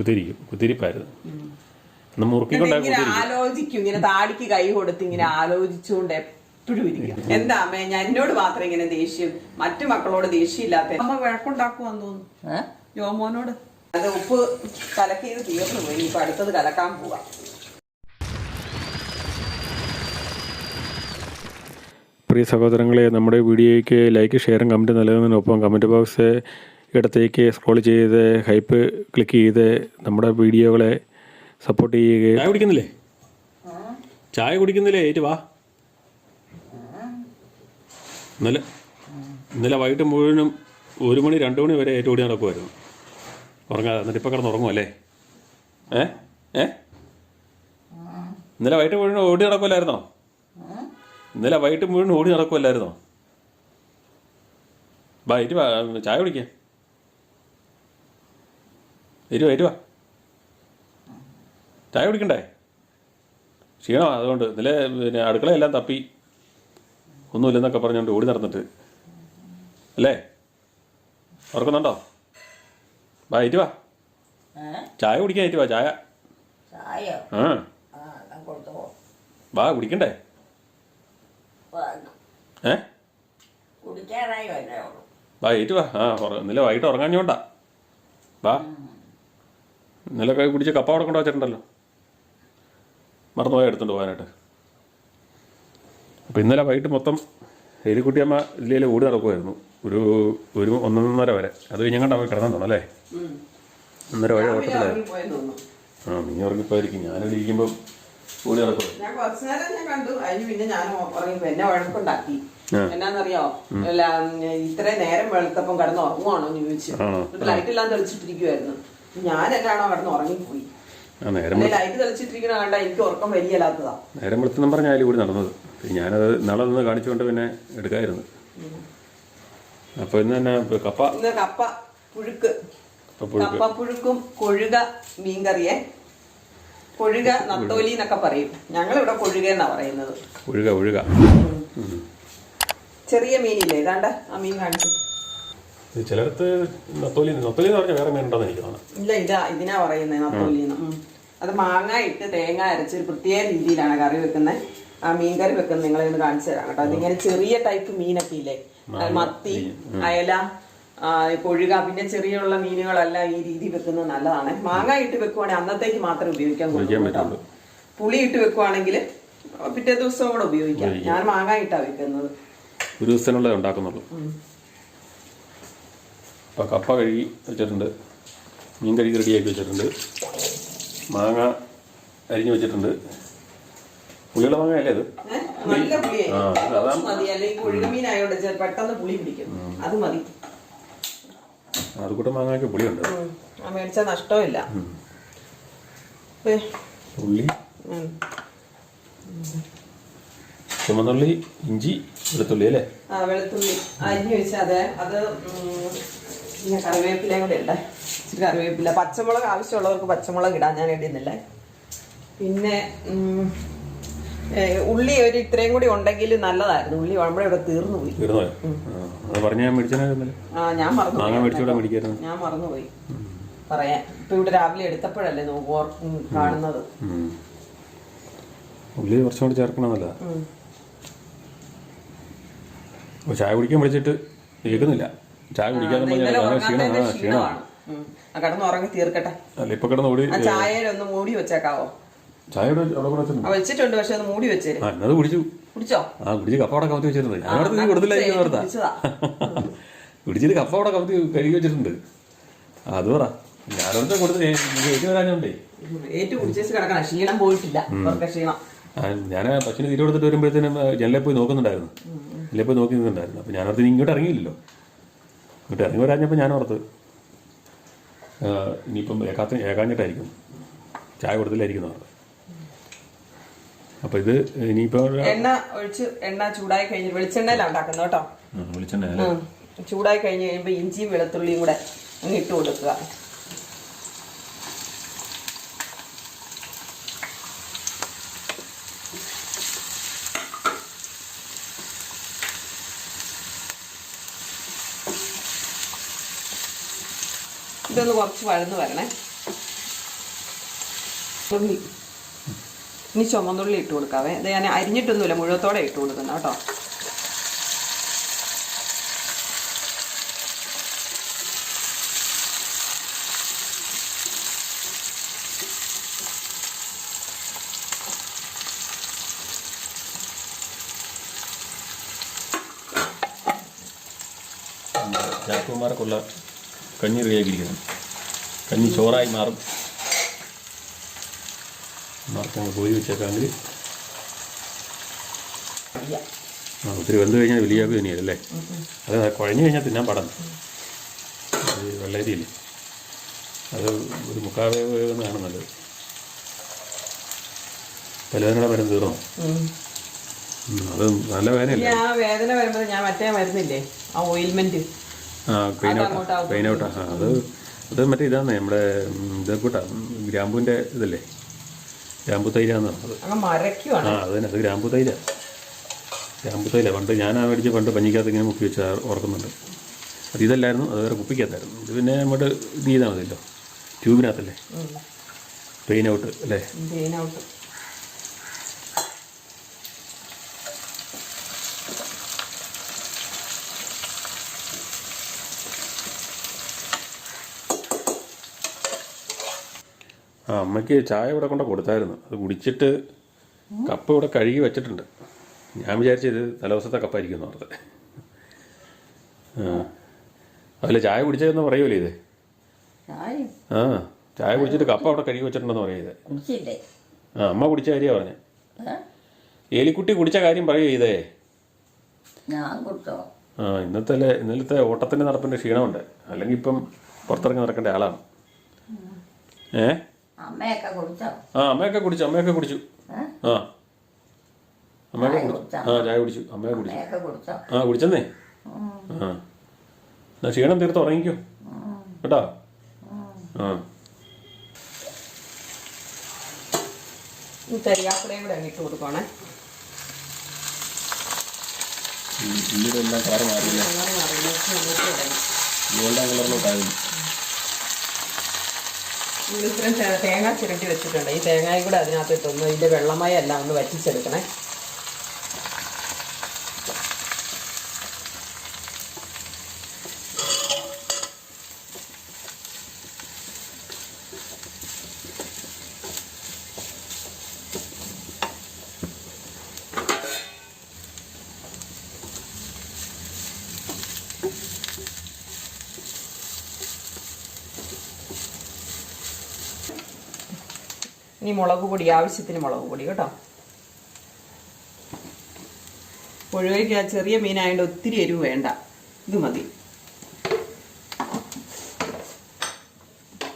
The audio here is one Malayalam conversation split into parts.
കുത്തിരിക്കും. കുതിരിപ്പായിരുന്നു ഒന്ന് മുറുക്കിക്കൊണ്ടായി കുതിരി ആലോചിക്കും ഇങ്ങനെ താടിക്ക് കൈ കൊടുത്ത് ഇങ്ങനെ ആലോചിച്ചുകൊണ്ട് എപ്പോഴും ഇരിക്കും. എന്താ അമ്മേ ഞാൻ എന്നോട് മാത്രം ഇങ്ങനെ ദേഷ്യം മറ്റു മക്കളോട് ദേഷ്യം ഇല്ലാത്ത അമ്മ വഴക്കുണ്ടാക്കുവാന്ന് തോന്നുന്നു? ജോമോനോട് അത് ഉപ്പ് കലക്കിയത് തീർന്നു പോയി ഇപ്പൊ അടുത്തത് കലക്കാൻ പോവാ. പ്രിയ സഹോദരങ്ങളെ നമ്മുടെ വീഡിയോയ്ക്ക് ലൈക്ക് ഷെയറും കമന്റ് നൽകുന്നതിനൊപ്പം കമന്റ് ബോക്സ് ഇടത്തേക്ക് സ്ക്രോൾ ചെയ്ത് ഹൈപ്പ് ക്ലിക്ക് ചെയ്ത് നമ്മുടെ വീഡിയോകളെ സപ്പോർട്ട് ചെയ്യുക. ചായ കുടിക്കുന്നില്ലേ? ചായ കുടിക്കുന്നില്ലേ? ഏറ്റു വാ. ഇന്നലെ ഇന്നലെ വൈകിട്ട് മുഴുവനും ഒരു മണി രണ്ട് മണി വരെ ഏറ്റവും ഓടി നടക്കുമായിരുന്നു ഉറങ്ങാതെ. എന്നിട്ട് ഇപ്പം കിടന്ന് ഉറങ്ങുമല്ലേ ഏ? ഏ? ഇന്നലെ വൈകിട്ട് മുഴുവൻ ഓടി നടക്കുമല്ലായിരുന്നോ ഇന്നലെ വൈകിട്ട് മുഴുവൻ ഓടി നടക്കുമല്ലായിരുന്നോ ബാ ഏറ്റ് വാ. ചായ കുടിക്കാൻ വരുവാ വാ ചായ കുടിക്കണ്ടേ? ക്ഷീണമാണ് അതുകൊണ്ട് ഇന്നലെ പിന്നെ അടുക്കളയെല്ലാം തപ്പി. ഒന്നുമില്ലെന്നൊക്കെ പറഞ്ഞുകൊണ്ട് ഓടി നടന്നിട്ട്. അല്ലേ? ഓർക്കുന്നുണ്ടോ വാ ഏറ്റ് വാ? ചായ കുടിക്കാൻ ഏറ്റ് വാ ചായ. ആ. വാ കുടിക്കണ്ടേ? ഏ? വാ ഏറ്റുവാ ആ ഇന്നലെ വൈകിട്ട് ഉറങ്ങാഞ്ഞോണ്ടാ. വാ. ഇന്നലെ കൈ കുടിച്ച് കപ്പ അവിടെ കൊണ്ട് വെച്ചിട്ടുണ്ടല്ലോ. മറന്നുപോയി എടുത്തുകൊണ്ട് പോകാനായിട്ട്. അപ്പോൾ ഇന്നലെ വൈകിട്ട് മൊത്തം എലിക്കുട്ടിയമ്മ ജില്ലയിൽ ഓടി നടക്കുമായിരുന്നു ഒരു ഒരു ഒന്നൊന്നര വരെ. അത് കഴിഞ്ഞങ്ങാണ്ട് പോയി കിടന്നു അല്ലേ? ഒന്നര വരെ ഓട്ടത്തിലായിരുന്നു ആ നീ ഉറങ്ങിപ്പോയിരിക്കും. ഞാനിവിടെ ഇരിക്കുമ്പോൾ ഓടി നടക്കും ഞാൻ കുറച്ചു നേരം ഞാൻ കണ്ടു. അതിന് പിന്നെ ഞാൻ എന്നെ വഴക്കുണ്ടാക്കി. എന്നാന്നറിയോ? ഇത്രയും നേരം വെളുത്തപ്പം കിടന്ന് ഉറങ്ങുവാണോ എന്ന് ചോദിച്ചു? ലൈറ്റ് എല്ലാം തെളിച്ചിട്ടിരിക്കുവായിരുന്നു ഞാൻ എന്നാണോ കിടന്ന് ഉറങ്ങിപ്പോയി. ലൈറ്റ് തെളിച്ചിട്ടിരിക്കണ കണ്ട എനിക്ക് ഉറക്കം വരികയില്ലാത്തതാ. നേരം വെളുത്തെന്നും പറഞ്ഞ അതിൽ കൂടി നടന്നത്. ഞാനത് നാളെ നിന്ന് കാണിച്ചുകൊണ്ട് പിന്നെ എടുക്കായിരുന്നു. അപ്പോൾ ഇന്ന് തന്നെ കപ്പ. ഇന്ന് കപ്പ പുഴുക്ക്. കപ്പ പുഴുക്ക്. കപ്പ പുഴുക്കും കൊഴുക മീൻകറിയെ. കൊഴുക നത്തോലി എന്നൊക്കെ പറയും. ഞങ്ങൾ ഇവിടെ കൊഴുക എന്നാ പറയുന്നത്. ഒഴുക ഒഴുക ചെറിയ മീനില്ലേ ഏതാണ്ട്? ആ മീൻ കാണിച്ചു. ഇത് ചിലടത്ത് നത്തോലി നത്തോലി എന്ന് പറഞ്ഞാൽ വേറെ മീനുണ്ടെന്ന് എനിക്ക് തോന്നുന്നു. ഇല്ല ഇതാ ഇതിനാ പറയുന്നത് നത്തോലിന്ന്. അത് മാങ്ങ ഇട്ട് തേങ്ങ അരച്ച് ഒരു പ്രത്യേക രീതിയിലാണ് കറി വെക്കുന്നത് ആ മീൻ കറി വെക്കുന്നത് നിങ്ങളെ ഒന്ന് കാണിച്ചു തരാം കേട്ടോ. അതിങ്ങനെ ചെറിയ ടൈപ്പ് മീനൊക്കെ ഇല്ലേ? മത്തി അയല കൊഴുക പിന്നെ ചെറിയുള്ള മീനുകളെല്ലാം ഈ രീതി വെക്കുന്നത് നല്ലതാണ്. മാങ്ങ ഇട്ട് വെക്കുവാണെങ്കിൽ അന്നത്തേക്ക് മാത്രമേ ഉപയോഗിക്കാൻ. പറ്റുള്ളൂ. പുളി ഇട്ട് വെക്കുവാണെങ്കിൽ പിറ്റേ ദിവസം കൂടെ ഉപയോഗിക്കാം. ഞാൻ മാങ്ങ ഇട്ടാ വെക്കുന്നത്. ഒരു ദിവസത്തിനുള്ളത് ഉണ്ടാക്കുന്നുള്ളൂ. അപ്പോൾ കപ്പ കഴുകി വെച്ചിട്ടുണ്ട്. മീൻ കഴുകി റെഡിയാക്കി വെച്ചിട്ടുണ്ട്. മാങ്ങ അരിഞ്ഞു വെച്ചിട്ടുണ്ട്. പുളിയുള്ള മാങ്ങ അല്ലേ അത് ആ, അതാ- ചെ- പെട്ടെന്ന് പുളി പിടിക്കും. അത് മതി. അതുകൂടെ മാങ്ങയ്ക്ക് പുളിയുണ്ട്. ഉം. ആ മേടിച്ച നഷ്ടമില്ല. ഉള്ളി. ചുമന്നുള്ളി ഇഞ്ചി വെളുത്തുള്ളി അല്ലേ? ആ വെളുത്തുള്ളി. അരിഞ്ഞു വെച്ചാൽ അതെ. അത് പിന്നെ കറിവേപ്പിലയും കൂടെ ഇച്ചിരി കറിവേപ്പില. പച്ചമുളക് ആവശ്യമുള്ളവർക്ക് പച്ചമുളക് ഇടാൻ ഞാൻ ഇടുന്നില്ല. പിന്നെ ഉള്ളി ഒരു ഇത്രയും കൂടി ഉണ്ടെങ്കിൽ നല്ലതായിരുന്നു. ഉള്ളി നമ്മുടെ ഇവിടെ തീർന്നു പോയി. ആ ഞാൻ മറന്നു മാങ്ങ മേടിച്ചുകൂടെ മേടിക്കായിരുന്നു. ഞാൻ മറന്നുപോയി പറയാൻ. ഇപ്പൊ ഇവിടെ രാവിലെ എടുത്തപ്പോഴല്ലേ നോക്കു കാണുന്നത്. ഉള്ളി കുറച്ചും കൂടി ചേർക്കണമെന്നല്ല ചായ കുടിക്കാൻ വിളിച്ചിട്ട് കേൾക്കുന്നില്ല. ചായ കുടിക്കാൻ ക്ഷീണമാണ് ക്ഷീണമാണ്. കിടന്ന് ഉറങ്ങി തീർക്കട്ടെ. അല്ല ഇപ്പൊ കിടന്ന് ഓടി മൂടി വെച്ചേക്കാവോ? വെച്ചിട്ടുണ്ട്. വെച്ചിട്ടുണ്ട് പക്ഷെ ഒന്ന് മൂടി അത് എന്നത് കുടിച്ചു. കുടിച്ചോ? ആ കുടിച്ച് കപ്പ അവിടെ കമത്തി വെച്ചിരുന്നത് ഞാൻ അവിടെ നീ കൊടുത്തില്ലായിരിക്കും ഓർത്താ. കുടിച്ചിട്ട് കപ്പ അവിടെ കമത്തി കഴുകി വെച്ചിട്ടുണ്ട്. അത് പറ. ഞാനവിടുത്തെ കൊടുത്ത് എനിക്ക് വരാഞ്ഞോണ്ടേ. ഏറ്റു കുടിച്ചേച്ച് കിടക്കണം. ക്ഷീണം പോയിട്ടില്ല. അവർക്ക് ക്ഷീണം. ഞാൻ പശുവിന് തീരെ കൊടുത്തിട്ട് വരുമ്പോഴത്തേനും ജനലെ പോയി നോക്കുന്നുണ്ടായിരുന്നു. ജനലെ പോയി നോക്കി നിന്നുണ്ടായിരുന്നു അപ്പൊ ഞാനോർത്ത് ഇനി ഇങ്ങോട്ട് ഇറങ്ങിയില്ലല്ലോ. ഇങ്ങോട്ട് ഇറങ്ങി വരാഞ്ഞപ്പോൾ ഞാൻ ഓർത്ത്. ഇനിയിപ്പം ഏകാത്ത ഏകാഞ്ഞിട്ടായിരിക്കും. ചായ കൊടുത്തില്ലായിരിക്കും ഓർത്ത്. അപ്പൊ ഇത് ഇനിയിപ്പോ എണ്ണ ഒഴിച്ച് എണ്ണ ചൂടായി കഴിഞ്ഞ് വെളിച്ചെണ്ണയിലാണ് ഉണ്ടാക്കുന്നത് കേട്ടോ. വിളിച്ചെണ്ണ. ചൂടായി കഴിഞ്ഞ് കഴിയുമ്പോൾ ഇഞ്ചിയും വെളുത്തുള്ളിയും കൂടെ ഇട്ട് കൊടുക്കുക. ഇതൊന്ന് കുറച്ച് വഴന്ന് വരണേ. ഉള്ളി ഇനി ചുമന്നുള്ളി ഇട്ട് കൊടുക്കാവേ. ഇത് ഞാൻ അരിഞ്ഞിട്ടൊന്നുമില്ല മുഴുവത്തോടെ ഇട്ട് കൊടുക്കുന്ന കേട്ടോ. ചാക്കുമാർക്കുള്ള കഞ്ഞി റെഡിയാക്കിയിരിക്കുന്നത് കഞ്ഞി ചോറായി മാറും. മാർക്കങ്ങ് പോയി വെച്ചേക്കാമെങ്കിൽ ആ ഒത്തിരി വെന്ത് കഴിഞ്ഞാൽ വലിയാക്കുക അല്ലേ അത് കുഴഞ്ഞു കഴിഞ്ഞാൽ തിന്നാൻ പാടാം അത് വെള്ളരിയില്ലേ? അത് ഒരു മുക്കാൽ വേവുന്നതാണ് നല്ലത്. തലവേദനയുടെ മരുന്ന് തീർന്നു? അത് നല്ല വേദനയല്ലേ? ആ വേദന വരുമ്പോൾ ഞാൻ മറ്റേ മരുന്നില്ലേ? ആ ഓയിൽമെന്റ് ആ പെയിൻ ഔട്ടാ അതങ്ങോട്ടാ ഔട്ടാ ആ അത് അത് മറ്റേ ഇതാണ് നമ്മുടെ ഉം, ഗ്രാമ്പൂവിന്റെ ഇതല്ലേ? ഗ്രാമ്പു തൈരാന്ന് ആ അത് തന്നെ അത് ഗ്രാമ്പു തൈര. ഗ്രാമ്പു തൈല പണ്ട് ഞാൻ ആ മേടിച്ച് പണ്ട് പഞ്ഞിക്കകത്ത് ഇങ്ങനെ മുക്കി വെച്ച് ഓർക്കുന്നുണ്ട്. അത് ഇതല്ലായിരുന്നു അത് വേറെ കുപ്പിക്കകത്തായിരുന്നു. ഇത് പിന്നെ അങ്ങോട്ട് ഇത് ചെയ്താൽ മതിയല്ലോ. ട്യൂബിനകത്തല്ലേ? പെയിൻ ഔട്ട് അല്ലേ? ആ അമ്മയ്ക്ക് ചായ ഇവിടെ കൊണ്ട് കൊടുത്തായിരുന്നു. അത് കുടിച്ചിട്ട് കപ്പ് ഇവിടെ കഴുകി വെച്ചിട്ടുണ്ട്. ഞാൻ വിചാരിച്ചത് തലേദിവസത്തെ കപ്പായിരിക്കും എന്ന് ഓർത്ത്. ആ അതല്ല ചായ കുടിച്ചതെന്ന് പറയൂലേ ഇത്? ആ ചായ കുടിച്ചിട്ട് കപ്പ അവിടെ കഴുകി വെച്ചിട്ടുണ്ടെന്ന് പറയുന്നത് കുടിച്ചില്ലേ? ആ അമ്മ കുടിച്ച കാര്യമാണ് പറഞ്ഞത്? ഏലിക്കുട്ടി കുടിച്ച കാര്യം പറയുക ഇതേ. ആ ഇന്നത്തെ ഇന്നലത്തെ ഓട്ടത്തിന്റെ നടപ്പിന്റെ ക്ഷീണമുണ്ട്. അല്ലെങ്കിൽ ഇപ്പം പുറത്തിറങ്ങി നടക്കേണ്ട ആളാണ്. ഏ? അമ്മയൊക്കെ കുടിച്ചോ ആ അമ്മയൊക്കെ കുടിച്ചു? അമ്മയൊക്കെ കുടിച്ചു ആ. അമ്മയൊക്കെ കുടിച്ചു? ആ ചായ കുടിച്ചു അമ്മയെ കുടിച്ചു. അമ്മയൊക്കെ കുടിച്ചോ? ആ കുടിച്ചെന്നേ? ആ. എന്നാ ക്ഷീണം തീർത്ത് ഉറങ്ങിക്കോ. കേട്ടോ? ആ. ഈ കരിയാപ്പിലയും കൂടെ ഇട്ട് കൊടുക്കണേ കളർ മാറിയില്ല? അങ്ങനെ അറിയില്ല ഇത്രയും തേങ്ങ ചിരട്ടി വെച്ചിട്ടുണ്ട്. ഈ തേങ്ങയും കൂടെ അതിനകത്ത് ഇട്ടൊന്ന് ഇതിന്റെ വെള്ളമയം എല്ലാം ഒന്ന് വറ്റിച്ചെടുക്കണേ. ഇനി മുളക് പൊടി ആവശ്യത്തിന് മുളക് പൊടി കേട്ടോ. പുഴുവയ്ക്ക് ആ ചെറിയ മീനായതുകൊണ്ട് ഒത്തിരി എരിവ് വേണ്ട. ഇത് മതി.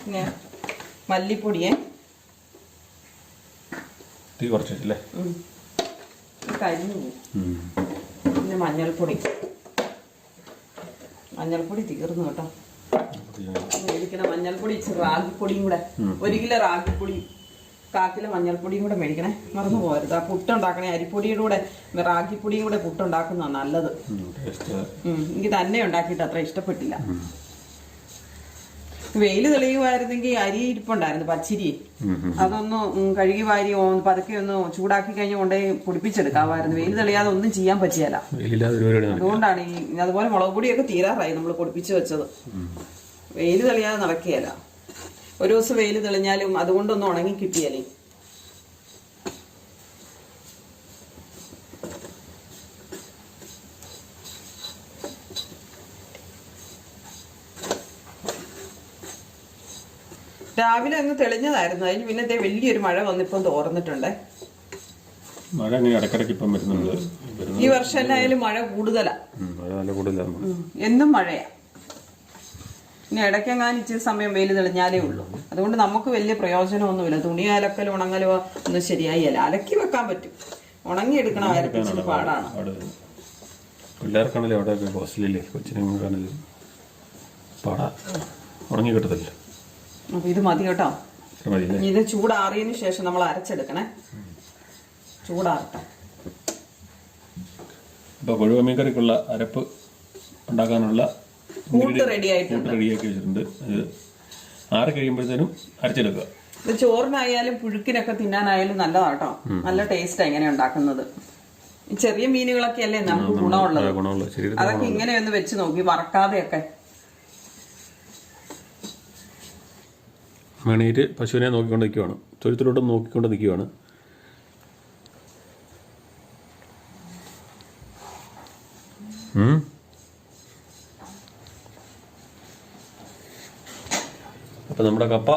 പിന്നെ മല്ലിപ്പൊടിയെ. തീ കരിഞ്ഞു പിന്നെ മഞ്ഞൾപ്പൊടി. മഞ്ഞൾപ്പൊടി തീർന്നു കേട്ടോ. മേടിക്കണം മഞ്ഞൾപ്പൊടി ഇച്ചിരി റാഗിപ്പൊടിയും കൂടെ. ഒരു കിലോ റാഗിപ്പൊടി. കാക്കിലെ മഞ്ഞൾപ്പൊടിയും കൂടെ മേടിക്കണേ. മറന്നു പോകരുത്. ആ പുട്ടുണ്ടാക്കണേ അരിപ്പൊടിയുടെ കൂടെ റാഗിപ്പൊടിയും കൂടെ പുട്ടുണ്ടാക്കുന്നതാണ് നല്ലത്. എനിക്ക് തന്നെ ഉണ്ടാക്കിയിട്ട് അത്ര ഇഷ്ടപ്പെട്ടില്ല. വെയിൽ തെളിയുമായിരുന്നെങ്കിൽ അരി ഇരിപ്പുണ്ടായിരുന്നു പച്ചിരി. അതൊന്നും കഴുകി വാരി പതുക്കെ ഒന്ന് ചൂടാക്കി കഴിഞ്ഞ് കൊണ്ടേ പൊടിപ്പിച്ചെടുക്കാമായിരുന്നു. വെയിൽ തെളിയാതെ ഒന്നും ചെയ്യാൻ പറ്റിയല്ല. അതുകൊണ്ടാണ് ഈ അതുപോലെ മുളക് പൊടിയൊക്കെ തീരാറായി നമ്മൾ പൊടിപ്പിച്ചു വെച്ചത്. വെയിൽ തെളിയാതെ നടക്കുകയല്ല. ഒരു ദിവസം വെയിൽ തെളിഞ്ഞാലും അതുകൊണ്ടൊന്നും ഉണങ്ങി കിട്ടിയാലേ രാവിലെ അങ്ങ് തെളിഞ്ഞതായിരുന്നു. അതിന് പിന്നെ വലിയൊരു മഴ വന്നിപ്പം തോർന്നിട്ടുണ്ട്. മഴ അങ്ങനെ ഇടയ്ക്കിടയ്ക്ക് ഇപ്പം വരുന്നുണ്ട്. ഈ വർഷം എന്നായാലും മഴ കൂടുതലാ. മഴ നല്ല കൂടുതലാണ് എന്നും മഴയാ. ഇനി ഇടയ്ക്കെങ്ങാനും ഇച്ചിരി സമയം വെയിൽ തെളിഞ്ഞാലേ ഉള്ളൂ. അതുകൊണ്ട് നമുക്ക് വലിയ പ്രയോജനമൊന്നുമില്ല. തുണി അലക്കലോ ഉണങ്ങലോ ഒന്നും ശരിയായില്ല അലക്കി വെക്കാൻ പറ്റും. ഉണങ്ങി എടുക്കണം അലക്കി പാടാണ്. പിള്ളേർക്കാണല്ലോ അവിടെ ഹോസ്റ്റലില്ലേ കൊച്ചിനെങ്ങാണല്ലോ പാടാ. ഉണങ്ങി കിട്ടത്തില്ല. അപ്പൊ ഇത് മതി കേട്ടോ. ഇത് ചൂടാറിയതിന് ശേഷം നമ്മൾ അരച്ചെടുക്കണേ. ചൂടാറട്ടെ. ഇപ്പോൾ കൊഴുവ മീൻകറിക്കുള്ള അരപ്പ് ഉണ്ടാക്കാനുള്ള കൂട്ട് റെഡി ആയിട്ടുണ്ട് റെഡിയാക്കി വെച്ചിട്ടുണ്ട്. ആറ് കഴിയുമ്പോഴത്തേനും അരച്ചെടുക്കുക. ഇത് ചോറിനായാലും പുഴുക്കിനൊക്കെ തിന്നാനായാലും നല്ലതാട്ടോ. നല്ല ടേസ്റ്റ് ഇങ്ങനെ ഉണ്ടാക്കുന്നത്. ചെറിയ മീനുകളൊക്കെ അല്ലേ നമുക്ക് ഗുണമുള്ളത്? അതൊക്കെ ഇങ്ങനെ ഒന്ന് വെച്ച് നോക്കി വറക്കാതെയൊക്കെ. മണീര് പശുവിനെ നോക്കിക്കൊണ്ട് നിൽക്കുവാണ് തൊഴുത്തിലോട്ട് നോക്കിക്കൊണ്ട് നിൽക്കുവാണ് ഉം. അപ്പം നമ്മുടെ കപ്പ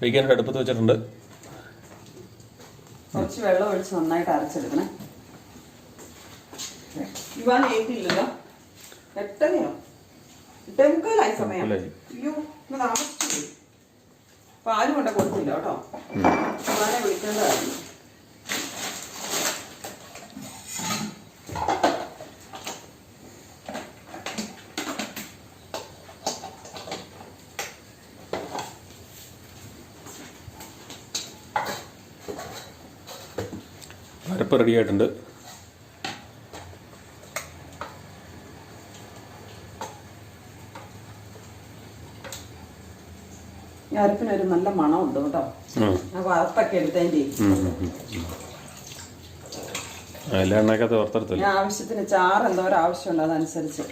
വയ്ക്കാനായിട്ട് അടുപ്പത്ത് വെച്ചിട്ടുണ്ട്. കുറച്ച് വെള്ളം ഒഴിച്ച് നന്നായിട്ട് അരച്ചെടുക്കണേ. ഇവാൻ ഏറ്റില്ലല്ലോ എട്ടരയോ? എട്ടേമുക്കാലായി സമയം. അയ്യോ താമസിച്ചു. പാൽ കൊണ്ട് കൊടുത്തില്ല കേട്ടോ. ഇവാനെ വിളിക്കേണ്ടതായിരുന്നു. അരപ്പ് റെഡി ആയിട്ടുണ്ട്. അരപ്പിനൊരു നല്ല മണമുണ്ട് കേട്ടോ. വറുത്തൊക്കെ എടുത്തതിന്റെ. എല്ലാ എണ്ണക്കകത്ത് വറുത്തെടുത്തില്ല? ആവശ്യത്തിന് ചാറ് എന്തോരം ആവശ്യമുണ്ട് അതനുസരിച്ച്.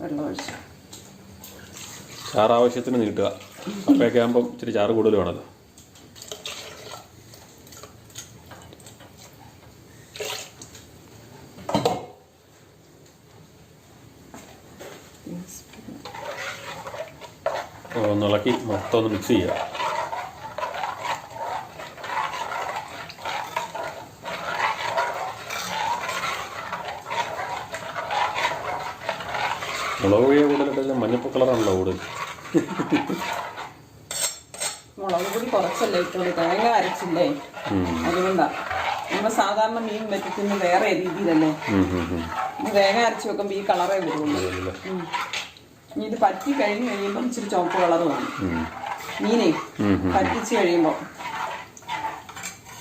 വെള്ളം ഒഴിച്ചു. ചാറ് ആവശ്യത്തിന് നീട്ടുക. കപ്പയൊക്കെ ആകുമ്പം ഇച്ചിരി ചാറ് കൂടുതൽ വേണമല്ലോ ഒന്ന് ഇളക്കി മൊത്തം ഒന്ന് മിക്സ് ചെയ്യുക. മുളക് പൊടിയെ കൂടുതലിട്ടില്ല മഞ്ഞപ്പൂ കളറാണല്ലോ കൂടുതൽ. മുളക് പൊടി കുറച്ചല്ലേ ഇട്ടുള്ളൂ. തേങ്ങ അരച്ചില്ലേ? അതുകൊണ്ടാ. നമ്മൾ സാധാരണ മീൻ വെറ്റിക്കുന്ന വേറെ രീതിയിലല്ലേ. ഇത് തേങ്ങ അരച്ച് വെക്കുമ്പോൾ ഈ കളറേ വരുള്ളൂ. ഇനി ഇത് പറ്റി കഴിഞ്ഞ് കഴിയുമ്പം ഇച്ചിരി ചുവപ്പ് കളർ ഉം. മീനേ. പറ്റിച്ച് കഴിയുമ്പോൾ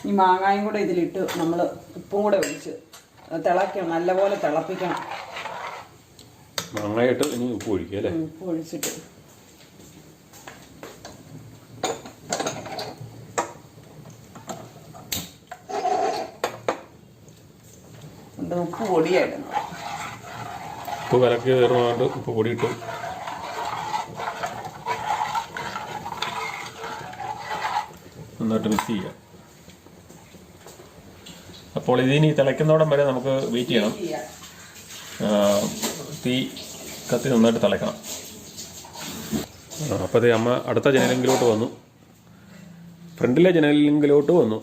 ഈ മാങ്ങായും കൂടെ ഇതിലിട്ട് നമ്മൾ ഉപ്പും കൂടെ ഒഴിച്ച് തിളക്കണം നല്ലപോലെ തിളപ്പിക്കണം. മാങ്ങായിട്ട് ഇനി ഉപ്പ് ഒഴിക്കുക അല്ലേ? ഉപ്പ് ഒഴിച്ചിട്ട്. ഉപ്പ് പൊടിയായിരുന്നു ഉപ്പ് കലക്കി തീർന്നതുകൊണ്ട് ഉപ്പ് പൊടി നന്നായിട്ട് മിക്സ് ചെയ്യുക അപ്പോൾ ഇതിനി തിളയ്ക്കുന്നോടം വരെ നമുക്ക് വെയിറ്റ് ചെയ്യണം. തീ കത്തി നന്നായിട്ട് തിളയ്ക്കണം. അപ്പോൾ അതേ അമ്മ അടുത്ത ജനലിങ്കിലോട്ട് വന്നു. ഫ്രണ്ടിലെ ജനലിങ്കിലോട്ട് വന്നു.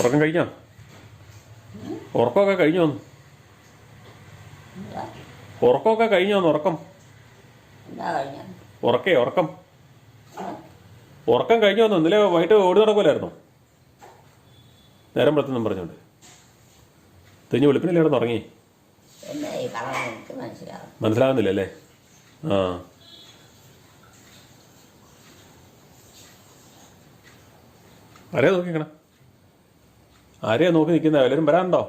ഉറക്കം കഴിഞ്ഞോ? ഉറക്കമൊക്കെ കഴിഞ്ഞോ വന്നു. ഉറക്കമൊക്കെ കഴിഞ്ഞോന്ന് ഉറക്കേ. ഉറക്കം ഉറക്കേ. ഉറക്കം കഴിഞ്ഞു വന്നു. ഇന്നലെ വൈകിട്ട് ഓടി നടക്കുമല്ലായിരുന്നോ നേരം പ്രത്യേകം പറഞ്ഞോണ്ട് തെഞ്ഞ് വെളുപ്പിനല്ലേ ഇവിടെ ഉറങ്ങി മനസ്സിലാകുന്നില്ല അല്ലേ? ആ. ആരെയാ നോക്കിക്കണ ആരെയാ നോക്കി നിൽക്കുന്നത് വല്ലവരും വരാനുണ്ടോ?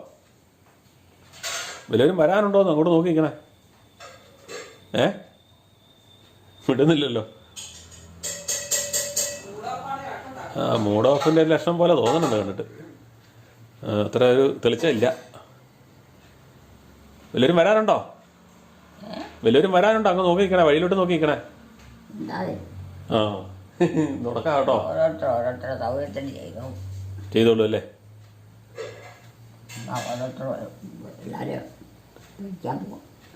വല്ലവരും വരാനുണ്ടോന്ന് അങ്ങോട്ട് നോക്കി നിൽക്കണേ? ഏ? വിടുന്നില്ലല്ലോ. മൂഡ് ഓഫിന്റെ ലക്ഷണം പോലെ തോന്നുന്നുണ്ട് കണ്ടിട്ട്. അത്ര ഒരു തെളിച്ചില്ല വലിയൊരു വരാനുണ്ടോ? വലിയൊരു വരാനുണ്ടോ? അങ്ങ് നോക്കി നിൽക്കണേ വഴിയിലോട്ട് നോക്കി നിൽക്കണേ ആ. തുടക്കാം കേട്ടോ ചെയ്തോളൂ അല്ലേ?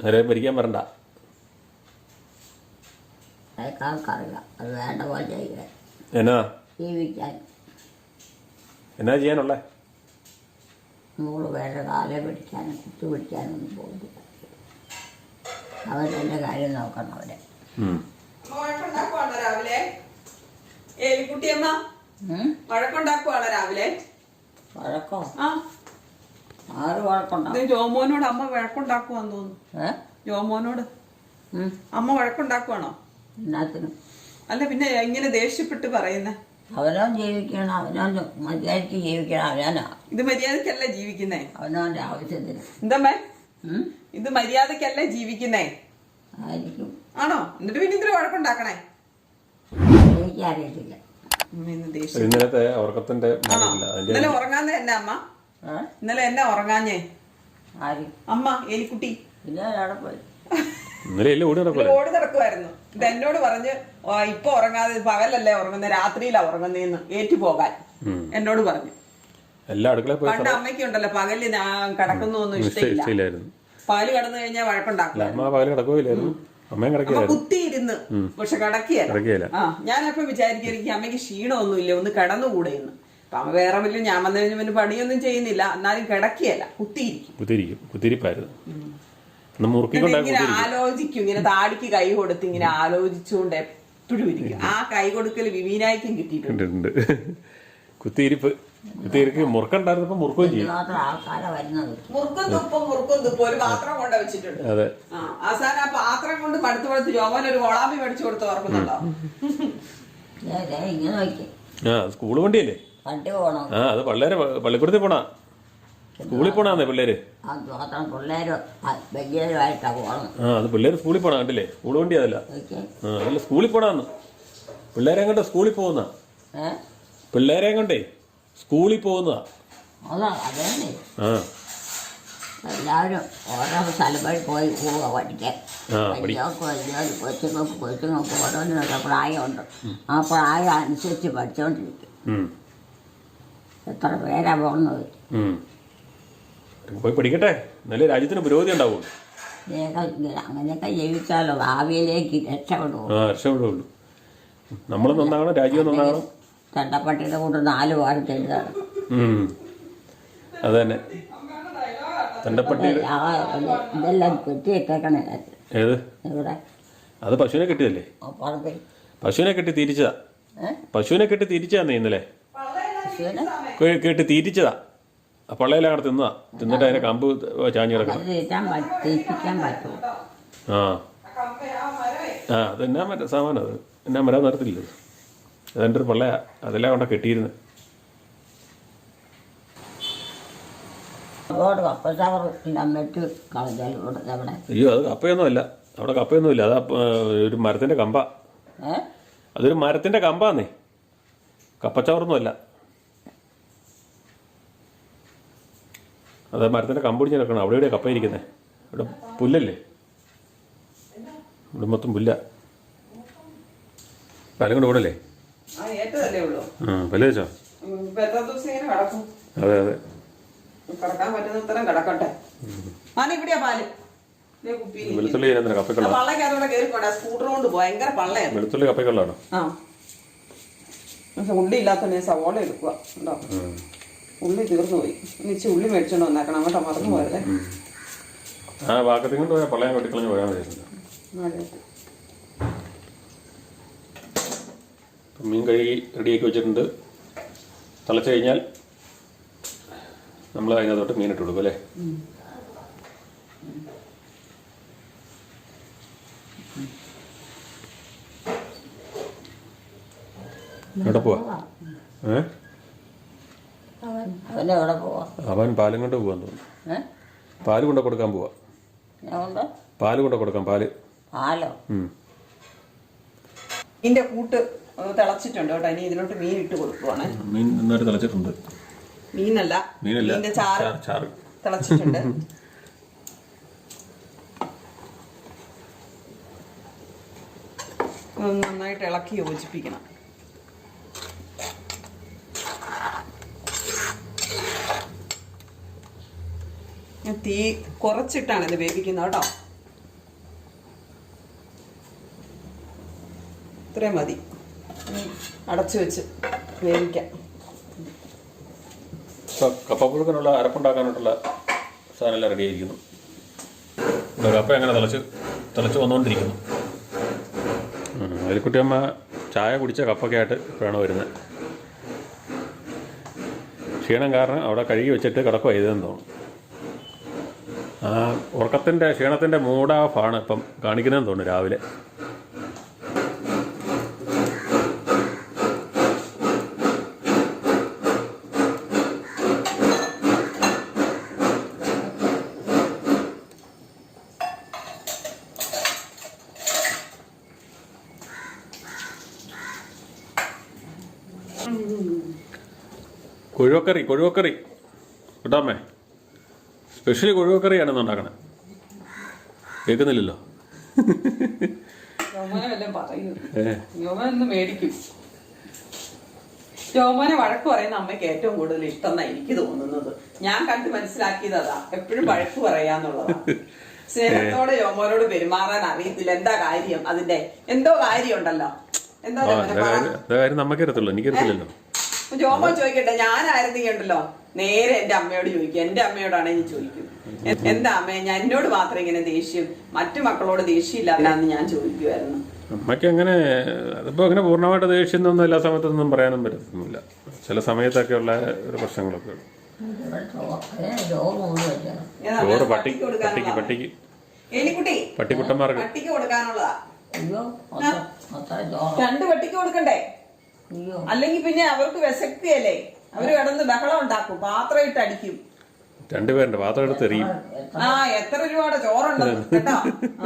ആരെയും ഭരിക്കാൻ വരണ്ട. എന്നാ? ജീവിക്കാൻ. എന്നാ ചെയ്യാനുള്ളേ? നൂറ് പേരുടെ കാല പിടിക്കാനും കുത്തു പിടിക്കാനൊന്നും പോകുന്നു അവരെന്റെ കാര്യം നോക്കണം അവരെ. വഴക്കുണ്ടാക്കുവാണോ രാവിലെ? ഏലിക്കുട്ടിയമ്മ ഉം? വഴക്കുണ്ടാക്കുവാണോ രാവിലെ? വഴക്കോ? ആ. ആറ് ഇത് ജോമോനോട് അമ്മ വഴക്കുണ്ടാക്കുവാന്ന് തോന്നുന്നു. ഏ? ജോമോനോട്? ഉം. അമ്മ വഴക്കുണ്ടാക്കുവാണോ? എന്നാത്തിനും. അല്ല പിന്നെ ഇങ്ങനെ ദേഷ്യപ്പെട്ട് പറയുന്നേ. അവനവൻ ജീവിക്കണം അവനവൻ മര്യാദയ്ക്ക് ജീവിക്കണം അവനാ ഇത് മര്യാദക്കല്ല ജീവിക്കുന്നേ. അവനവന്റെ ആവശ്യത്തിന്. എന്തമ്മേ? ഇത് മര്യാദക്കല്ല ജീവിക്കുന്നേ. ആയിരിക്കും. ആണോ? എന്നിട്ട് പിന്നെ ഇത്ര കുഴപ്പമുണ്ടാക്കണേ എനിക്കറിയത്തില്ല. ഇന്നലത്തെ ഉറക്കത്തിന്റെ ഇന്നലെ ഉറങ്ങാഞ്ഞ എന്നാ അമ്മ? ഇന്നലെ എന്നാ ഉറങ്ങാഞ്ഞേ? ആര്? അമ്മ എലിക്കുട്ടി. ഇന്നലെ ഓടി നടക്കുമായിരുന്നു ഇത് എന്നോട് പറഞ്ഞ് "ആ, ഇപ്പൊ ഉറങ്ങാതെ പകലല്ലേ ഉറങ്ങുന്നത് രാത്രിയിലാ ഉറങ്ങുന്നതെന്ന് ഏറ്റു പോകാൻ. എന്നോട് പറഞ്ഞു. എല്ലാ അടുക്കളയിൽ പോയി പണ്ട് അമ്മയ്ക്കുണ്ടല്ലോ പകൽ ഞാൻ കിടക്കുന്നൊന്നും ഇഷ്ടമില്ല പകൽ കിടന്നു കഴിഞ്ഞാൽ വഴക്കുണ്ടാക്കും. അമ്മ പകൽ കിടക്കുകയില്ലായിരുന്നു. അമ്മയും അമ്മ കിടക്കില്ലായിരുന്നു കുത്തിയിരുന്ന് പക്ഷെ കിടക്കിയല്ല ആ ഞാനപ്പോ വിചാരിക്കും എനിക്ക് അമ്മയ്ക്ക് ക്ഷീണമൊന്നുമില്ല ഒന്ന് കിടന്നുകൂടെ എന്ന് അപ്പൊ അമ്മ വേറെ വലിയ ഞാൻ വന്നു കഴിഞ്ഞാൽ പണിയൊന്നും ചെയ്യുന്നില്ല എന്നാലും കിടക്കിയല്ല കുത്തിയിരിക്കും. കുത്തിരിക്കും കുത്തിരിപ്പായിരുന്നു ഇങ്ങനെ ആലോചിക്കും. ഇങ്ങനെ താടിക്ക് കൈ കൊടുത്ത് ഇങ്ങനെ ആലോചിച്ചുകൊണ്ട് എപ്പോഴും ഇരിക്കും. ആ കൈ കൊടുക്കൽ വിവീനായിക്കും കിട്ടിയിട്ടുണ്ട്. കുത്തിയിരിപ്പ് കുത്തിയിരിക്ക് മുറുക്കുണ്ടായിരുന്നപ്പോ മുറുക്കുകയും ചെയ്യും. മുറുക്കും തുപ്പും മുറുക്കും തുപ്പും. ഒരു പാത്രം കൊണ്ട് വെച്ചിട്ടുണ്ട്. അതെ. ആ അവസാനം ആ പാത്രം കൊണ്ട് പടുത്തു പടുത്ത് രോമൻ ഒരു കൊളാമ്പി മേടിച്ചു കൊടുത്ത് ഓർക്കുന്നുണ്ടോ? ഇങ്ങനെ നോക്കി ആ സ്കൂൾ വണ്ടിയല്ലേ? വണ്ടി ആ അത് പള്ളേരെ പള്ളിക്കൂടത്തിൽ പോണാ. സ്കൂളിൽ പോണാന്നേ പിള്ളേര്? ആ മാത്രം പിള്ളേരും. വലിയവരുമായിട്ടാണ് പോകണം ആ അത് പിള്ളേര് സ്കൂളിൽ പോണ കണ്ടില്ലേ? സ്കൂൾ വണ്ടി അതല്ല. നോക്കി ആ അതല്ല സ്കൂളിൽ പോണാന്ന്. പിള്ളേരെ കൊണ്ട് സ്കൂളിൽ പോകുന്ന പിള്ളേരെ കൊണ്ടേ സ്കൂളിൽ പോകുന്നതാ. അതാ അതന്നെ. ആ. എല്ലാവരും ഓരോ സ്ഥലം വഴി പോയി പോവുക പഠിക്കാൻ. ആ, പഠി- വലിയവർക്ക് വലിയവർ കൊച്ചുങ്ങൾക്ക് കൊച്ചുങ്ങൾക്ക് ഓരോന്നിനൊക്കെ പ്രായമുണ്ട്. ആ പ്രായം അനുസരിച്ച് പഠിച്ചുകൊണ്ടിരിക്കും ഉം. എത്ര പേരാ പോകുന്നത്? ഉം. പോയി പഠിക്കട്ടെ നല്ല രാജ്യത്തിന് പുരോഗതി ഉണ്ടാവും. ഇങ്ങനെയൊക്കെ ഇങ്ങനെ അങ്ങനെയൊക്കെ ജീവിച്ചാലോ. ഭാവിയിലേക്ക് രക്ഷപ്പെടുമോ ആ രക്ഷപ്പെടുള്ളൂ നമ്മൾ നന്നാകണം രാജ്യം നന്നാകണം ചട്ടപ്പട്ടിയുടെ കൂടെ നാല് ഉം. അത് തന്നെ. തണ്ടപ്പട്ടി ഇതെല്ലാം കെട്ടിയിട്ടേക്കണേ ഏത്? ഇവിടെ അത് പശുവിനെ കെട്ടിയതല്ലേ? പശുവിനെ കെട്ടി തിരിച്ചതാ പശുവിനെ കെട്ടി തിരിച്ചതാന്നേ ഇന്നലെ. പശുവിനെ? കെട്ടി തിരിച്ചതാ പള്ളയിലെ അവിടെ തിന്നതാ തിന്നിട്ട് അതിന്റെ കമ്പ് ചാഞ്ഞ് കിടക്കണം. പറ്റുമോ? ആ. ആ അത് എന്നാ മറ്റേ സാമാനം അത്. എന്നാ മരം നടത്തില്ല അതെന്റെ ഒരു പള്ളയാ. അതെല്ലാം കൊണ്ടാ കെട്ടിയിരുന്നത് അവിടെ. അയ്യോ അത് കപ്പയൊന്നും അല്ല. അവിടെ കപ്പയൊന്നും ഇല്ല. അത് ഒരു മരത്തിന്റെ കമ്പ. അതൊരു മരത്തിന്റെ കമ്പാന്നേ. കപ്പച്ചവറൊന്നും അല്ല. അത് മരത്തിന്റെ കമ്പ് നടക്കണം. അവിടെ എവിടെയാ കപ്പ ഇരിക്കുന്നത് ഇവിടെ പുല്ലല്ലേ? ഇവിടെ മൊത്തം പുല്ല. പാലും കൊണ്ട് ഓടല്ലേ? പല്ല് വെച്ചോ? അതെ അതെ. കിടക്കാൻ പറ്റുന്ന കിടക്കട്ടെ. പാൽ. വെളുത്തുള്ളി അതോടെ കയറിക്കോട്ടെ സ്കൂട്ടർ കൊണ്ട് ഭയങ്കര പള്ളയാണ് വെളുത്തുള്ളി കപ്പയ്ക്കുള്ളതാണോ? ആ. ഉള്ളി ഇല്ലാത്ത സവോള എടുക്കുക ഉണ്ടോ ഉള്ളി തീർന്നു പോയി. ഇനി ഇച്ചിരി ഉള്ളി മേടിച്ചോണ്ട് വന്നേക്കണം. അങ്ങോട്ട് മറന്നു പോയതേ. ആ വാക്കത്തിൽ കൊണ്ട് പോയാൽ പള്ളയാൻ വെട്ടിക്കളഞ്ഞ് പോയാൽ മതി. മീൻ കഴുകി റെഡിയാക്കി വെച്ചിട്ടുണ്ട്. തിളച്ച് കഴിഞ്ഞാൽ നമ്മൾ അതിനകത്തോട്ട് മീൻ ഇട്ട് കൊടുക്കും അല്ലേ? എവിടെ പോവാ. ഏ? അവൻ അവന്റെ അവിടെ പോവാ? അവൻ പാലും കൊണ്ട് പോവാൻ തോന്നുന്നു. പാൽ കൊണ്ട് കൊടുക്കാൻ പോവാ? പാൽ കൊണ്ട് കൊടുക്കാം പാൽ. പാലോ? ഇതിന്റെ കൂട്ട് തിളച്ചിട്ടുണ്ട് കേട്ടോ ഇനി ഇതിലോട്ട് മീൻ ഇട്ട് കൊടുക്കുവാണ്. മീൻ നന്നായിട്ട് തിളച്ചിട്ടുണ്ട്. മീനല്ല മീനല്ല. മീനിന്റെ ചാറ് ചാറ് തിളച്ചിട്ടുണ്ട്. നന്നായിട്ട് ഇളക്കി യോജിപ്പിക്കണം. തീ കുറച്ചിട്ടാണ് ഇത് വേവിക്കുന്നത് കേട്ടോ. ഇത്രയും മതി. അടച്ചു വെച്ച് വേവിക്കാം. കപ്പപ്പുഴുക്കിനുള്ള അരപ്പുണ്ടാക്കാനായിട്ടുള്ള സാധനം എല്ലാം റെഡി ആയിരിക്കുന്നു കപ്പ എങ്ങനെ തിളച്ച് തിളച്ച് വന്നുകൊണ്ടിരിക്കുന്നു. അതിൽക്കുട്ടിയമ്മ ചായ കുടിച്ച കപ്പൊക്കെ ആയിട്ട് ഇപ്പോഴാണ് വരുന്നത്. ക്ഷീണം കാരണം അവിടെ കഴുകി വെച്ചിട്ട് കിടക്കുക ചെയ്തതെന്ന് തോന്നുന്നു. ഉറക്കത്തിന്റെ ക്ഷീണത്തിന്റെ മൂഡ് ഓഫാണ് ഇപ്പം കാണിക്കുന്നതെന്ന് തോന്നുന്നു രാവിലെ. കൊഴുവക്കറി കൊഴുവക്കറി. കേട്ടാമേ സ്പെഷ്യലി കൊഴുവക്കറിയാണ് ഉണ്ടാക്കണേ. കേൾക്കുന്നില്ലല്ലോ? രോമനെ വഴക്ക് പറയുന്ന അമ്മയ്ക്ക് ഏറ്റവും കൂടുതൽ ഇഷ്ടം എന്നാ എനിക്ക് തോന്നുന്നത്. ഞാൻ കണ്ട് മനസ്സിലാക്കിയത് അതാ. എപ്പോഴും വഴക്ക് പറയാന്നുള്ളതാ സ്നേഹത്തോടെ രോമോനോട് പെരുമാറാൻ അറിയത്തില്ല. എന്താ കാര്യം അതിന്റെ എന്തോ കാര്യം ഉണ്ടല്ലോ എന്താ കാര്യം? നമുക്കറിയത്തുള്ളൂ എനിക്കറിയത്തില്ലല്ലോ. ജോമോൻ ചോദിക്കട്ടെ ഞാനായിരുന്നെങ്കിൽ ഉണ്ടല്ലോ നേരെ എന്റെ അമ്മയോട് ചോദിക്കും. എന്റെ അമ്മയോടാണെങ്കിൽ ചോദിക്കും. എന്താ അമ്മേ ഞാൻ എന്നോട് മാത്രം ഇങ്ങനെ ദേഷ്യം മറ്റു മക്കളോട് ദേഷ്യം ഇല്ലാന്ന് ഞാൻ ചോദിക്കുമായിരുന്നു അമ്മയ്ക്ക് അങ്ങനെ അതിപ്പോ അങ്ങനെ പൂർണമായിട്ട് ദേഷ്യമൊന്നും എല്ലാ സമയത്തൊന്നും പറയാനും പറ്റത്തൊന്നുമില്ല. ചില സമയത്തൊക്കെ ഉള്ള ഒരു പ്രശ്നങ്ങളൊക്കെ ഉള്ളു. ചോറ് പട്ടി പട്ടിക്ക് കൊടുക്കാനുള്ളതാ. പട്ടിക്ക് പട്ടിക്കുട്ടന്മാർക്ക് കൊടുക്കാനുള്ളതാ. രണ്ട് പട്ടിക്ക് കൊടുക്കണ്ടേ? അയ്യോ. അല്ലെങ്കിൽ പിന്നെ അവർക്ക് വിശക്തിയല്ലേ അവർ കിടന്ന് ബഹളം ഉണ്ടാക്കും പാത്രം ഇട്ട് അടിക്കും. രണ്ടുപേരുടെ പാത്രം എടുത്ത് എറിയും. ആ എത്ര രൂപയുടെ ചോറുണ്ടെന്ന് കേട്ടോ?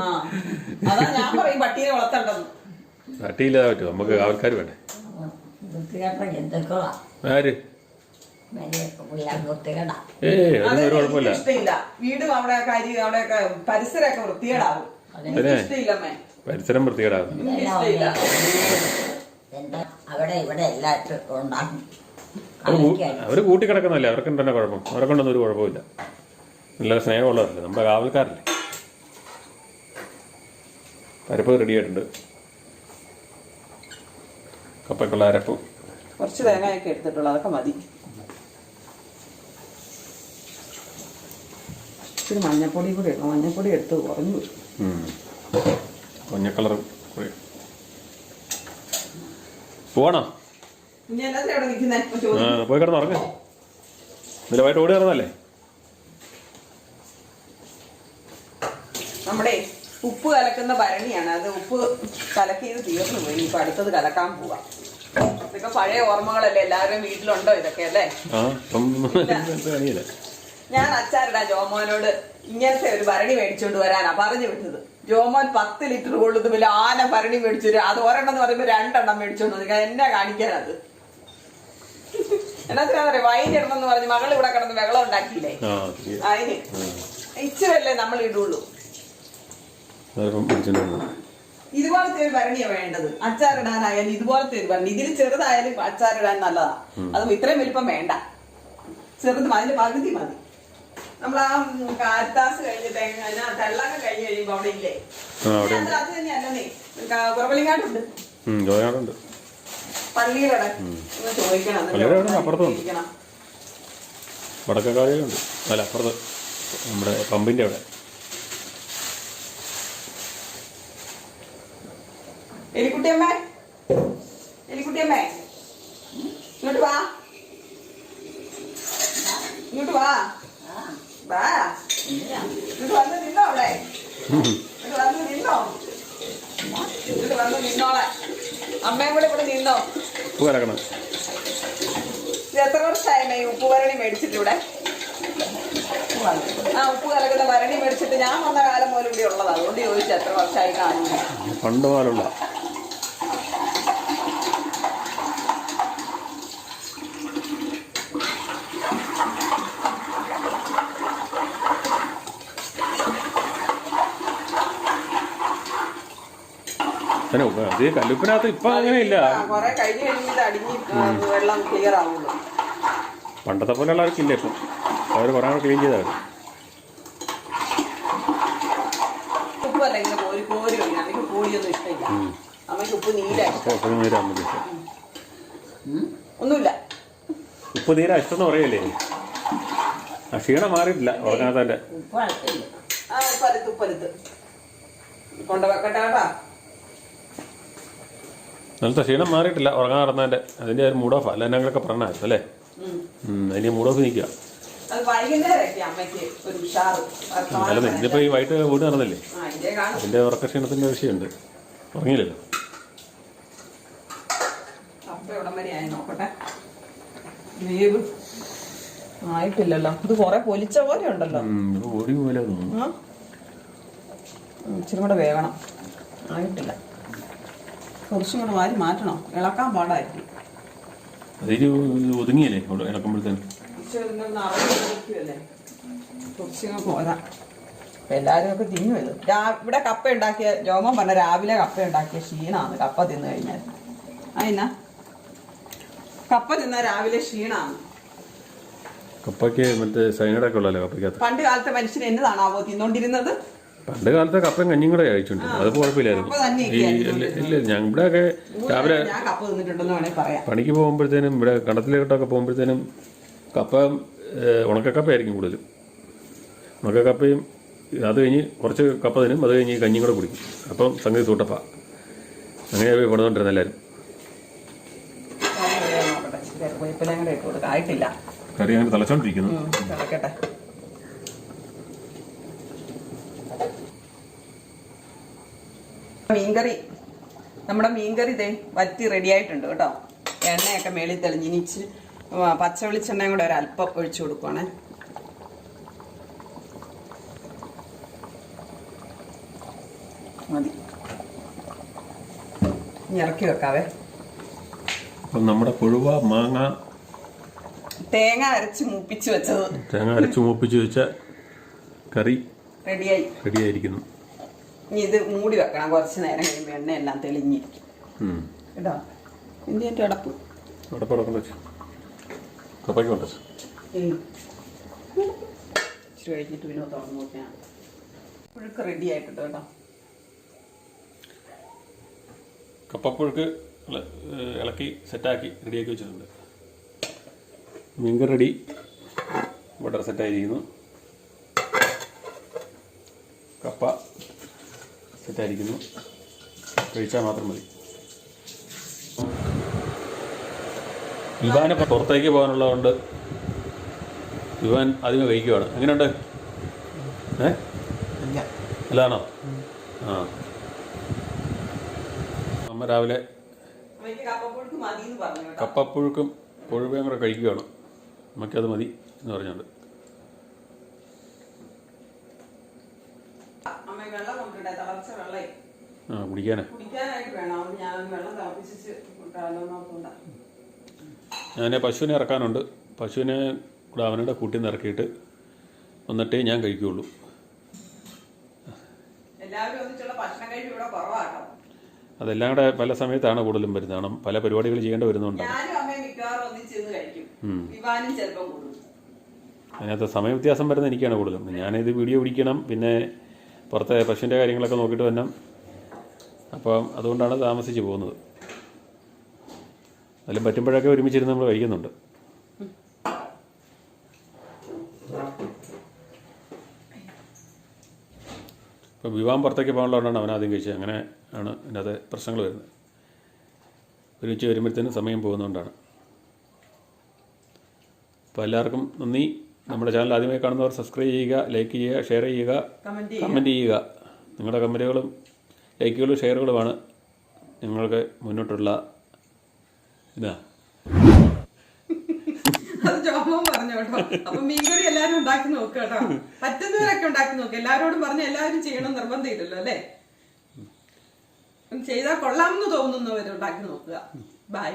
ആ അതാ ഞാൻ പറയും പട്ടീനെ വളർത്തണ്ടെന്ന്. പട്ടിയില്ലാതെ പറ്റും നമുക്ക് ആൾക്കാർ വേണ്ടേ? ആര്? ഏ അതൊന്നും ഒരു കുഴപ്പമില്ല. ഇഷ്ടമില്ല. വീടും അവിടെ കാര്യം അവിടെയൊക്കെ പരിസരമൊക്കെ വൃത്തികേടാവും. എനിക്ക് പരിസരം വൃത്തികേടാകും എനിക്ക് ഇഷ്ടമില്ല. അവിടെ ഇവിടെ എല്ലാറ്റും ഉണ്ടാക്കും അവർ കൂട്ടിക്കിടക്കുന്നല്ലേ കൂട്ടി കിടക്കുന്നല്ലേ അവർക്ക് തന്നെ കുഴപ്പം. അവരെ കൊണ്ടൊന്നും ഒരു കുഴപ്പമില്ല. നല്ല സ്നേഹമുള്ളവരല്ലേ? നമ്മുടെ കാവൽക്കാരല്ലേ? അരപ്പ് റെഡി ആയിട്ടുണ്ട്. കപ്പക്കുള്ള അരപ്പ്. കുറച്ച് തേങ്ങയൊക്കെ എടുത്തിട്ടുള്ളൂ. അതൊക്കെ മതി. ഇച്ചിരി മഞ്ഞപ്പൊടി കൂടി ഇടണം. മഞ്ഞപ്പൊടി എടുത്ത് കുറഞ്ഞു മഞ്ഞക്കളർ മഞ്ഞ കളർ പോവാണോ? പോയി കിടന്ന് ഉറങ്ങ്. നിലവായിട്ട് ഓടി കിടന്നല്ലേ നമ്മുടെ ഉപ്പ് കലക്കുന്ന ഭരണിയാണ്. അത് ഉപ്പ് കലക്കിയത് തീർന്നു പോയി. ഇപ്പൊ അടുത്തത് കലക്കാൻ പോവാ. ഇതൊക്കെ പഴയ ഓർമ്മകളല്ലേ? എല്ലാവരും വീട്ടിലുണ്ടോ ഇതൊക്കെ അല്ലേ? ഞാൻ അച്ചാറിടാ ജോമോനോട് ഇങ്ങനത്തെ ഒരു ഭരണി മേടിച്ചോണ്ട് വരാനാ പറഞ്ഞു വിട്ടത്. ജോമോൻ പത്ത് ലിറ്റർ കൊള്ളുന്ന വലിയ ആന ഭരണി മേടിച്ചു അത് ഒരെണ്ണം എന്ന് പറയുമ്പോ രണ്ടെണ്ണം മേടിച്ചോണ്ട് വന്നു എന്നെ കാണിക്കാനത്. എന്നാ വൈൻ ഇടണം എന്ന് പറഞ്ഞ് മകൾ ഇവിടെ കിടന്ന് വെള്ളം ഉണ്ടാക്കിയില്ലേ. അതിന് ഇച്ചിരല്ലേ നമ്മൾ ഇടുള്ളൂ. ഇതുപോലത്തെ ഒരു ഭരണിയാ വേണ്ടത്. അച്ചാറിടാനായാലും ഇതുപോലത്തെ ഒരു ഭരണി ഇതിൽ ചെറുതായാലും അച്ചാറിടാൻ നല്ലതാ. അത് ഇത്രയും വലിപ്പം വേണ്ട. ചെറുത് അതിന്റെ പകുതി മതി. നമ്മൾ ആ കാരിത്താസ് കഴിഞ്ഞ് തേങ്ങ തെള്ളൊക്കെ കഴിഞ്ഞ് കഴിയുമ്പോ അവിടെ ഇല്ലേ? അത് തന്നെയല്ലേ കുറവലിങ്ങാട്ടുണ്ട് ഉം, ഒന്ന് ചോദിക്കണം എന്നിട്ട് അപ്പുറത്തുണ്ട്. ചോദിക്കണം. വടക്കക്കാളിയുണ്ട് അല്ല അപ്പുറത്ത് നമ്മുടെ പമ്പിന്റെ അവിടെ. എലിക്കുട്ടിയമ്മേ? എലിക്കുട്ടിയമ്മേ? ഇങ്ങോട്ട് വാ. ഇങ്ങോട്ട് വാ. വാ. ഇങ്ങോട്ട് വന്ന് നിന്നോ അവിടെ. ഇങ്ങോട്ട് വന്ന് നിന്നോ. ഇങ്ങോട്ട് വന്ന് നിന്നോളെ. അമ്മയും കൂടെ ഇവിടെ നിന്നോ? ഉപ്പ് കലക്കണം. ഇത് എത്ര വർഷമായിമ്മേ ഈ ഉപ്പ് ഭരണി മേടിച്ചിട്ട് ഇവിടെ? ആ ഉപ്പ് കലക്കുന്ന വരണി മേടിച്ചിട്ട് ഞാൻ വന്ന കാലം പോലും ഇവിടെ ഉള്ളത്. അതുകൊണ്ട് ചോദിച്ചു എത്ര വർഷമായി കാണുന്നു. പണ്ട് പോലുള്ള. ഉപ്പ് അത് കല്ലുപ്പനകത്ത് ഇപ്പൊ അങ്ങനെയില്ല. പണ്ടത്തെ പോലെ പോലെയുള്ള ആർക്കില്ല ഇപ്പം. അവർ കുറെ ക്ലീൻ എനിക്ക് ഇഷ്ടമില്ല. അമ്മയ്ക്ക് ഉപ്പ് നീര ഇഷ്ടം. ഒന്നുമില്ല. ഉപ്പ് നീരാ ഇഷ്ടം എന്ന് പറയല്ലേ? ആ ക്ഷീണം മാറിയിട്ടില്ല ഉറങ്ങാത്തതിന്റെ. ഉപ്പ് ആ ഉപ്പലത്ത് ഉപ്പലത്ത് കൊണ്ട് കേട്ടാ. ഇന്നലത്തെ ക്ഷീണം മാറിയിട്ടില്ല. ഉറങ്ങാൻ നടന്നതിന്റെ അതിന്റെ ഒരു മൂഡ് ഓഫ് അല്ല ഞങ്ങളൊക്കെ പറഞ്ഞായിരുന്നു അല്ലേ? അതിന്റെ മൂഡ് ഓഫ് നിൽക്കുക അല്ല ഇന്നിപ്പോ ഈ വൈകിട്ട് വീട് നടന്നില്ലേ? അതിന്റെ ഉറക്ക ക്ഷീണത്തിന്റെ വിഷയമുണ്ട്. ഉറങ്ങിയില്ലല്ലോ? ആയിട്ടില്ലല്ലോ. ഇത് കൊറേ പൊലിച്ച പോലെ ഉണ്ടല്ലോ. ഇച്ചിരി കൂടെ വേഗണം ആയിട്ടില്ല. കുറച്ചും കൂടെ വാരി മാറ്റണം. ഇളക്കാൻ പാടായിരിക്കും. അതിന് ഒതുങ്ങിയല്ലേ ഇളക്കുമ്പോഴത്തേനും? പോരാ. എല്ലാരും ഒക്കെ തിന്നു രാ- ഇവിടെ കപ്പ ഉണ്ടാക്കിയ ജോമൻ പറഞ്ഞ രാവിലെ കപ്പ ഉണ്ടാക്കിയ ക്ഷീണാണ് കപ്പ തിന്നു കഴിഞ്ഞാൽ. അതിനാ കപ്പ തിന്ന രാവിലെ ക്ഷീണാണ് കപ്പയ്ക്ക് മറ്റേ സൈനഡൊക്കെ ഉള്ളല്ലോ കപ്പയ്ക്കകത്ത്? പണ്ട് കാലത്തെ മനുഷ്യൻ എന്നതാണാവോ തിന്നോണ്ടിരുന്നത്? പണ്ട് കാലത്തെ കപ്പയും കഞ്ഞിയും കൂടെ കഴിച്ചിട്ടുണ്ട് അത് കുഴപ്പമില്ലായിരുന്നു. ഈ ഇല്ല ഞാൻ ഇവിടെ ഒക്കെ രാവിലെ ഞാൻ കപ്പ തിന്നിട്ടുണ്ടെന്ന് വേണേൽ പറയാം. പണിക്ക് പോകുമ്പോഴത്തേനും ഇവിടെ കണ്ടത്തിലോട്ടൊക്കെ പോകുമ്പോഴത്തേനും കപ്പ ഉണക്കക്കപ്പയായിരിക്കും കൂടുതലും. ഉണക്കക്കപ്പയും അത് കഴിഞ്ഞ് കുറച്ച് കപ്പ തരും അത് കഴിഞ്ഞ് കഞ്ഞിയും കൂടെ കുടിക്കും. അപ്പം സംഗതി സൂട്ടപ്പ. അങ്ങനെ പോയി പണിതുകൊണ്ടിരുന്ന എല്ലാവരും കറി അങ്ങനെ തിളച്ചോണ്ടിരിക്കുന്നു. തിളക്കട്ടെ. മീൻകറി. നമ്മുടെ മീൻകറി ഇതേ വറ്റി റെഡി ആയിട്ടുണ്ട് കേട്ടോ. എണ്ണയൊക്കെ മേളിൽ തെളിഞ്ഞിനിച്ച് പച്ച വെളിച്ചെണ്ണയും കൂടെ ഒരല്പം ഒഴിച്ചു കൊടുക്കുവാണേ. മതി. ഇനി ഇറക്കി വെക്കാവേ. നമ്മുടെ കൊഴുവ മാങ്ങ. തേങ്ങ അരച്ച് മൂപ്പിച്ച് വെച്ചത്. തേങ്ങ അരച്ച് മൂപ്പിച്ച് വെച്ച കറി റെഡിയായി റെഡിയായിരിക്കുന്നു ഇനി ഇത് മൂടി വെക്കണം. കുറച്ച് നേരം കഴിയുമ്പോൾ എണ്ണ എല്ലാം തെളിഞ്ഞിരിക്കും. കേട്ടോ? ഇന്ത്യന്റെ അടപ്പ് ഇച്ചിരി കഴിഞ്ഞിട്ട് പിന്നെ തുറന്നു നോക്കിയാൽ പുഴുക്ക് റെഡി ആയിട്ടുണ്ട് കേട്ടോ. കപ്പപ്പുഴുക്ക് ഇള- ഏഹ് ഇളക്കി സെറ്റാക്കി റെഡിയാക്കി വെച്ചിട്ടുണ്ട്. മീൻകറി റെഡി ബട്ടർ സെറ്റായിരിക്കുന്നു കപ്പ. സെറ്റായിരിക്കുന്നു. കഴിച്ചാൽ മാത്രം മതി. വിവാനെ പുറത്തേക്ക് പോകാനുള്ളതുകൊണ്ട് വിവാൻ ആദ്യം കഴിക്കുവാണ് എങ്ങനെയുണ്ട്? ഏ? അല്ലാണോ ആ. അമ്മ രാവിലെ കപ്പപ്പുഴുക്കും കൊഴുവയും കൂടെ കഴിക്കുകയാണ്. നമുക്കത് മതി എന്ന് പറഞ്ഞുകൊണ്ട്. വെള്ളം വെള്ളേ. കുടിക്കാനാ. കുടിക്കാനായിട്ട് വേണം. അതുകൊണ്ട് ഞാൻ വെള്ളം തിളപ്പിച്ച് കൊണ്ടാലോ നോക്കണ്ട ഞാൻ പശുവിനെ ഇറക്കാനുണ്ട്. പശുവിനെ കൂടെ അവനുടെ കൂട്ടിൽ നിന്ന് ഇറക്കിയിട്ട് വന്നിട്ടേ ഞാൻ കഴിക്കുകയുള്ളൂ എല്ലാവരും ഒന്നിച്ചുള്ള ഭക്ഷണം കഴിപ്പ് ഇവിടെ കുറവാട്ടോ അതെല്ലാം കൂടെ പല സമയത്താണ് കൂടുതലും വരുന്നത്. കാരണം പല പരിപാടികൾ ചെയ്യേണ്ടി കൂടും. അതിനകത്ത് സമയ വ്യത്യാസം വരുന്നത് എനിക്കാണ് കൂടുതലും. ഞാനിത് വീഡിയോ പിടിക്കണം പിന്നെ പുറത്തെ പശുവിന്റെ കാര്യങ്ങളൊക്കെ നോക്കിയിട്ട് വരണം. അപ്പം അതുകൊണ്ടാണ് താമസിച്ച് പോകുന്നത്. അതിലും പറ്റുമ്പോഴൊക്കെ ഒരുമിച്ചിരുന്ന് നമ്മൾ കഴിക്കുന്നുണ്ട്. ഇപ്പം വിവാഹം പുറത്തേക്ക് പോകാനുള്ളതുകൊണ്ടാണ് അവൻ ആദ്യം കഴിച്ചത്. അങ്ങനെ ആണ് അതിനകത്ത് പ്രശ്നങ്ങൾ വരുന്നത്. ഒരുമിച്ച് വരുമ്പോഴത്തേനും സമയം പോകുന്നതുകൊണ്ടാണ്. അപ്പോൾ എല്ലാവർക്കും നന്ദി. നമ്മുടെ ചാനൽ ആദ്യമായി കാണുന്നവർ സബ്സ്ക്രൈബ് ചെയ്യുക ലൈക്ക് ചെയ്യുക ഷെയർ ചെയ്യുക കമന്റ് ചെയ്യുക. നിങ്ങളുടെ കമന്റുകളും ലൈക്കുകളും ഷെയറുകളുമാണ് നിങ്ങൾക്ക് മുന്നോട്ടുള്ള ഇതാ. അത് ജോമോൻ പറഞ്ഞു കേട്ടോ. അപ്പൊ മീൻകറി എല്ലാരും ഉണ്ടാക്കി നോക്കുക കേട്ടോ. പറ്റുന്നവരൊക്കെ ഉണ്ടാക്കി നോക്കുക എല്ലാവരോടും പറഞ്ഞ എല്ലാവരും ചെയ്യണം നിർബന്ധമില്ലല്ലോ അല്ലേ? ചെയ്താൽ കൊള്ളാമെന്ന് തോന്നുന്നവർ ഉണ്ടാക്കി നോക്കുക. ബൈ